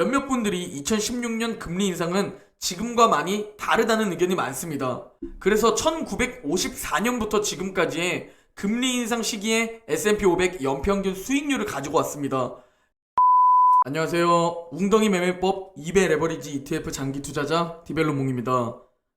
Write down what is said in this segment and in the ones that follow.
몇몇 분들이 2016년 금리 인상은 지금과 많이 다르다는 의견이 많습니다. 그래서 1954년부터 지금까지의 금리 인상 시기에 S&P 500 연평균 수익률을 가지고 왔습니다. 안녕하세요. 웅덩이 매매법 2배 레버리지 ETF 장기 투자자 디벨로몽입니다.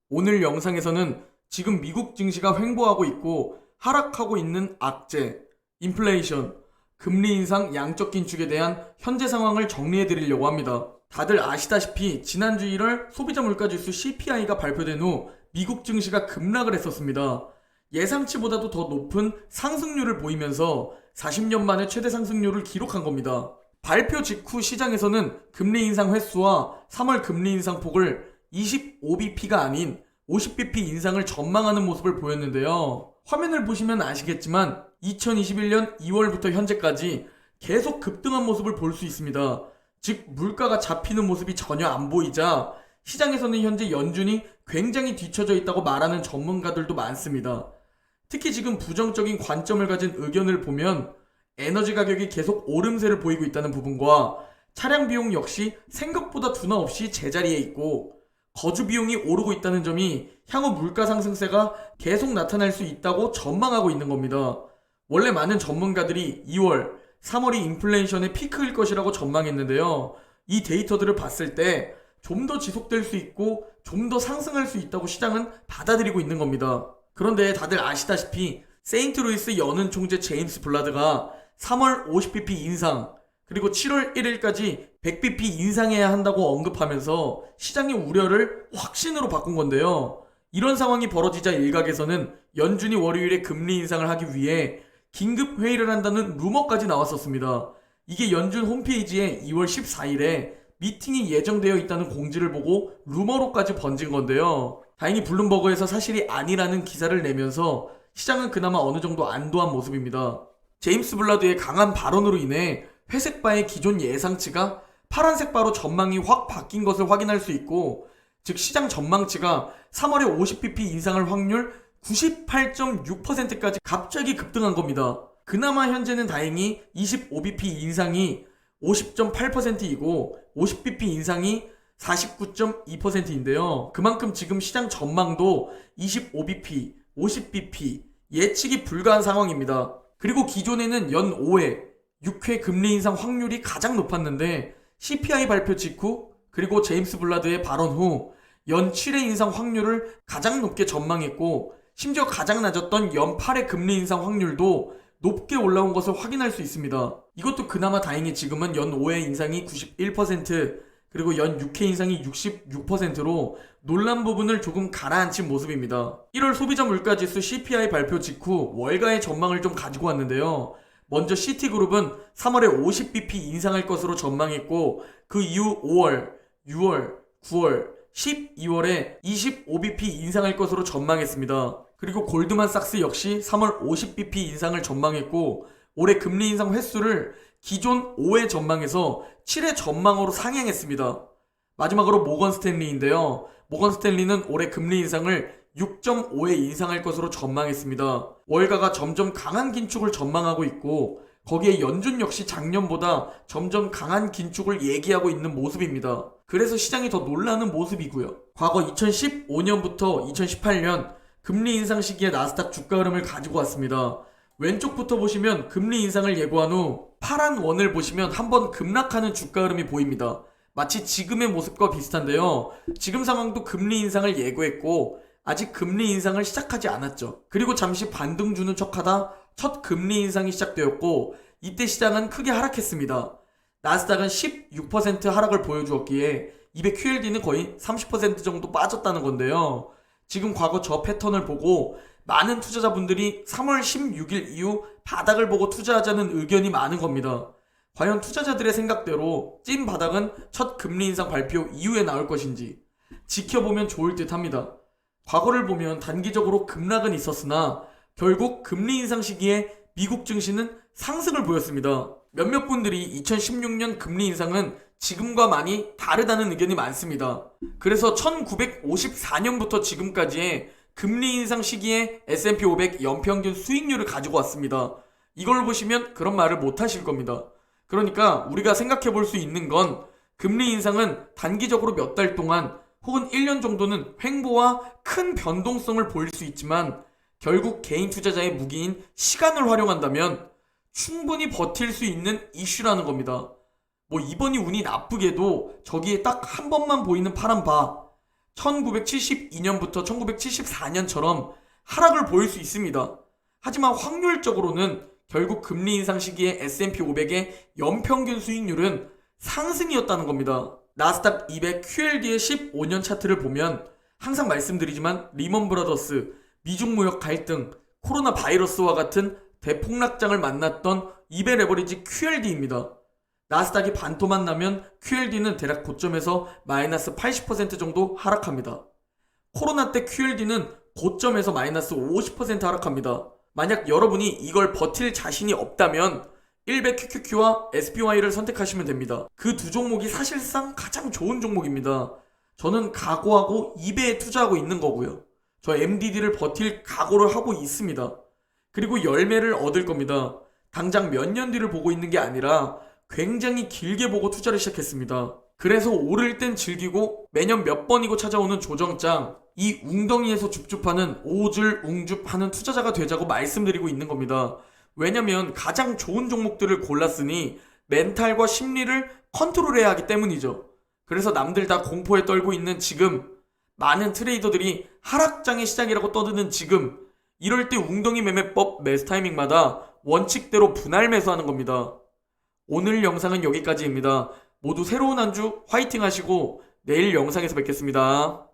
오늘 영상에서는 지금 미국 증시가 횡보하고 있고 하락하고 있는 악재, 인플레이션, 금리 인상 양적 긴축에 대한 현재 상황을 정리해 드리려고 합니다. 다들 아시다시피 지난주 1월 소비자 물가 지수 CPI가 발표된 후 미국 증시가 급락을 했었습니다. 예상치보다도 더 높은 상승률을 보이면서 40년 만에 최대 상승률을 기록한 겁니다. 발표 직후 시장에서는 금리 인상 횟수와 3월 금리 인상 폭을 25bp가 아닌 50bp 인상을 전망하는 모습을 보였는데요. 화면을 보시면 아시겠지만 2021년 2월부터 현재까지 계속 급등한 모습을 볼 수 있습니다. 즉 물가가 잡히는 모습이 전혀 안 보이자 시장에서는 현재 연준이 굉장히 뒤처져 있다고 말하는 전문가들도 많습니다. 특히 지금 부정적인 관점을 가진 의견을 보면 에너지 가격이 계속 오름세를 보이고 있다는 부분과 차량 비용 역시 생각보다 둔화 없이 제자리에 있고 거주 비용이 오르고 있다는 점이 향후 물가 상승세가 계속 나타날 수 있다고 전망하고 있는 겁니다. 원래 많은 전문가들이 2월, 3월이 인플레이션의 피크일 것이라고 전망했는데요. 이 데이터들을 봤을 때 좀 더 지속될 수 있고 좀 더 상승할 수 있다고 시장은 받아들이고 있는 겁니다. 그런데 다들 아시다시피 세인트루이스 연은 총재 제임스 블라드가 3월 50bp 인상 그리고 7월 1일까지 100bp 인상해야 한다고 언급하면서 시장의 우려를 확신으로 바꾼 건데요. 이런 상황이 벌어지자 일각에서는 연준이 월요일에 금리 인상을 하기 위해 긴급 회의를 한다는 루머까지 나왔었습니다. 이게 연준 홈페이지에 2월 14일에 미팅이 예정되어 있다는 공지를 보고 루머로까지 번진 건데요. 다행히 블룸버그에서 사실이 아니라는 기사를 내면서 시장은 그나마 어느 정도 안도한 모습입니다. 제임스 블라드의 강한 발언으로 인해 회색 바의 기존 예상치가 파란색 바로 전망이 확 바뀐 것을 확인할 수 있고 즉 시장 전망치가 3월에 50bp 인상할 확률 98.6%까지 갑자기 급등한 겁니다. 그나마 현재는 다행히 25bp 인상이 50.8%이고 50bp 인상이 49.2%인데요. 그만큼 지금 시장 전망도 25bp, 50bp 예측이 불가한 상황입니다. 그리고 기존에는 연 5회, 6회 금리 인상 확률이 가장 높았는데 CPI 발표 직후 그리고 제임스 블라드의 발언 후 연 7회 인상 확률을 가장 높게 전망했고 심지어 가장 낮았던 연 8회 금리 인상 확률도 높게 올라온 것을 확인할 수 있습니다. 이것도 그나마 다행히 지금은 연 5회 인상이 91% 그리고 연 6회 인상이 66%로 논란 부분을 조금 가라앉힌 모습입니다. 1월 소비자 물가지수 CPI 발표 직후 월가의 전망을 좀 가지고 왔는데요. 먼저 시티그룹은 3월에 50bp 인상할 것으로 전망했고 그 이후 5월, 6월, 9월, 12월에 25bp 인상할 것으로 전망했습니다. 그리고 골드만삭스 역시 3월 50bp 인상을 전망했고 올해 금리 인상 횟수를 기존 5회 전망에서 7회 전망으로 상향했습니다. 마지막으로 모건 스탠리인데요. 모건 스탠리는 올해 금리 인상을 6.5에 인상할 것으로 전망했습니다. 월가가 점점 강한 긴축을 전망하고 있고 거기에 연준 역시 작년보다 점점 강한 긴축을 얘기하고 있는 모습입니다. 그래서 시장이 더 놀라는 모습이고요. 과거 2015년부터 2018년 금리 인상 시기에 나스닥 주가 흐름을 가지고 왔습니다. 왼쪽부터 보시면 금리 인상을 예고한 후 파란 원을 보시면 한번 급락하는 주가 흐름이 보입니다. 마치 지금의 모습과 비슷한데요. 지금 상황도 금리 인상을 예고했고 아직 금리 인상을 시작하지 않았죠. 그리고 잠시 반등 주는 척하다 첫 금리 인상이 시작되었고 이때 시장은 크게 하락했습니다. 나스닥은 16% 하락을 보여주었기에 200QLD는 거의 30% 정도 빠졌다는 건데요. 지금 과거 저 패턴을 보고 많은 투자자분들이 3월 16일 이후 바닥을 보고 투자하자는 의견이 많은 겁니다. 과연 투자자들의 생각대로 찐 바닥은 첫 금리 인상 발표 이후에 나올 것인지 지켜보면 좋을 듯 합니다. 과거를 보면 단기적으로 급락은 있었으나 결국 금리 인상 시기에 미국 증시는 상승을 보였습니다. 몇몇 분들이 2016년 금리 인상은 지금과 많이 다르다는 의견이 많습니다. 그래서 1954년부터 지금까지의 금리 인상 시기에 S&P 500 연평균 수익률을 가지고 왔습니다. 이걸 보시면 그런 말을 못 하실 겁니다. 그러니까 우리가 생각해 볼 수 있는 건 금리 인상은 단기적으로 몇 달 동안 혹은 1년 정도는 횡보와 큰 변동성을 보일 수 있지만 결국 개인 투자자의 무기인 시간을 활용한다면 충분히 버틸 수 있는 이슈라는 겁니다. 뭐 이번이 운이 나쁘게도 저기에 딱 한 번만 보이는 파란 바 1972년부터 1974년처럼 하락을 보일 수 있습니다. 하지만 확률적으로는 결국 금리 인상 시기에 S&P 500의 연평균 수익률은 상승이었다는 겁니다. 나스닥 200 QLD의 15년 차트를 보면 항상 말씀드리지만 리먼 브라더스, 미중 무역 갈등, 코로나 바이러스와 같은 대폭락장을 만났던 200 레버리지 QLD입니다. 나스닥이 반토막 나면 QLD는 대략 고점에서 마이너스 80% 정도 하락합니다. 코로나 때 QLD는 고점에서 마이너스 50% 하락합니다. 만약 여러분이 이걸 버틸 자신이 없다면 100 QQQ와 SPY를 선택하시면 됩니다. 그 두 종목이 사실상 가장 좋은 종목입니다. 저는 각오하고 2배에 투자하고 있는 거고요. 저 MDD를 버틸 각오를 하고 있습니다. 그리고 열매를 얻을 겁니다. 당장 몇 년 뒤를 보고 있는 게 아니라 굉장히 길게 보고 투자를 시작했습니다. 그래서 오를 땐 즐기고 매년 몇 번이고 찾아오는 조정장, 이 웅덩이에서 줍줍하는 오줄 웅줍하는 투자자가 되자고 말씀드리고 있는 겁니다. 왜냐면 가장 좋은 종목들을 골랐으니 멘탈과 심리를 컨트롤해야 하기 때문이죠. 그래서 남들 다 공포에 떨고 있는 지금 많은 트레이더들이 하락장의 시작이라고 떠드는 지금 이럴 때 웅덩이 매매법 매수 타이밍마다 원칙대로 분할 매수하는 겁니다. 오늘 영상은 여기까지입니다. 모두 새로운 한 주 화이팅 하시고 내일 영상에서 뵙겠습니다.